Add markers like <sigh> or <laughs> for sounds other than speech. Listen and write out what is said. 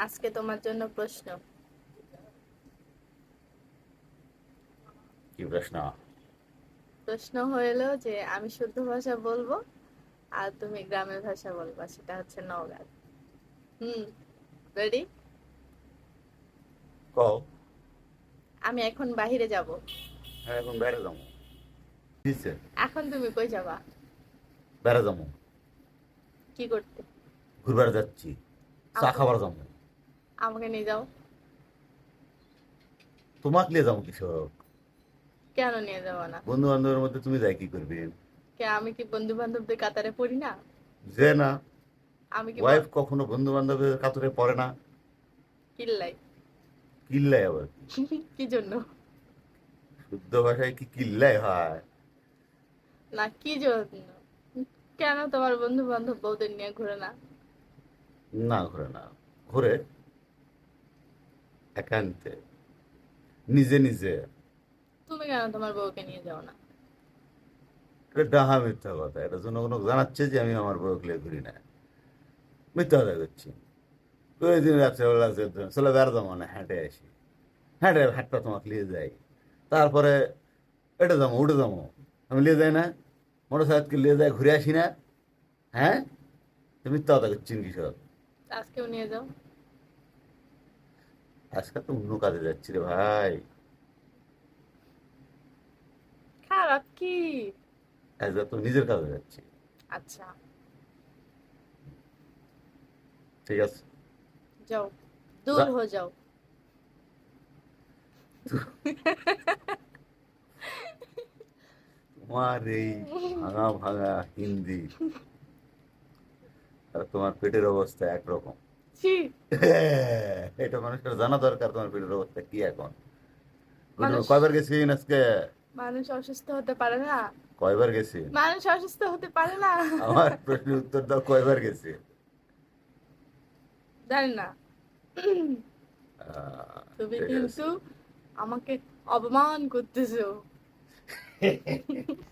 আজকে তোমার জন্য প্রশ্ন। কি প্রশ্ন? প্রশ্ন হইল যে আমি শুদ্ধ ভাষা বলব আর তুমি গ্রামের ভাষা বলবা সেটা হচ্ছে নওগাঁ। হুম রেডি কও। আমি এখন বাহিরে যাব। হ্যাঁ এখন বেড়ে যাব। এখন তুমি কই যাবা? বেড়ে যাব। কি করতে? ঘুরবার যাচ্ছি। চা খাবার যাব। আমাকে নিয়ে যাও। তোমাকে নিয়ে যাব কৃষক কেন নিয়ে যাব না? বন্ধু বান্ধবের মধ্যে তুমি যাই কি করবে? কে আমি কি বন্ধু বান্ধবদের কাতারে পড়ি না? যে না। আমি কি ওয়াইফ কখনো বন্ধু বান্ধবের কাতরে পড়ে না। কিল্লাই। কিল্লায় আবার <laughs> কি? জন্য? শুদ্ধ ভাষায় কি কিল্লায় হয়? না কি জন্য? কেন তোমার বন্ধু বান্ধব বউদের নিয়ে ঘুরে না? না ঘুরে না। ঘুরে? একান্তে নিজে নিজে। তুমি কেন তোমার বউকে নিয়ে যাও না? এটা ডাহা মিথ্যা কথা। এটা জনগণ জানাচ্ছে যে আমি আমার বউকে ঘুরি না। মিথ্যা কথা করছি ওই দিন রাত্রেবেলা চলে বেড়া যাব না হেঁটে আসি। হেঁটে হাটটা তোমাকে নিয়ে যাই। তারপরে এটা যাব উঠে যাব। আমি নিয়ে যাই না। মোটর সাহেবকে নিয়ে যাই ঘুরে আসি না। হ্যাঁ? তো মিথ্যা কথা করছেন কিশোর আজকেও নিয়ে যাও। আজকে তো অন্য কাজে যাচ্ছি রে ভাই। খারাপ কি? আজকে তো নিজের কাজে যাচ্ছি। আচ্ছা। ঠিক আছে। যাও দূর যা- হো যাও। তোমার এই ভাঙা ভাঙা হিন্দি আর তোমার পেটের অবস্থা একরকম। ছি এটা মানুষের জানা দরকার তোমার অবস্থা কি এখন? কয়বার গেছি আজকে মানুষ অসুস্থ হতে পারে না। কয়বার গেছি? মানুষ অসুস্থ হতে পারে না। আমার প্রশ্নের উত্তর দাও কয়বার গেছি? জানি না। তুমি কিন্তু আমাকে অপমান করতেছো। <laughs>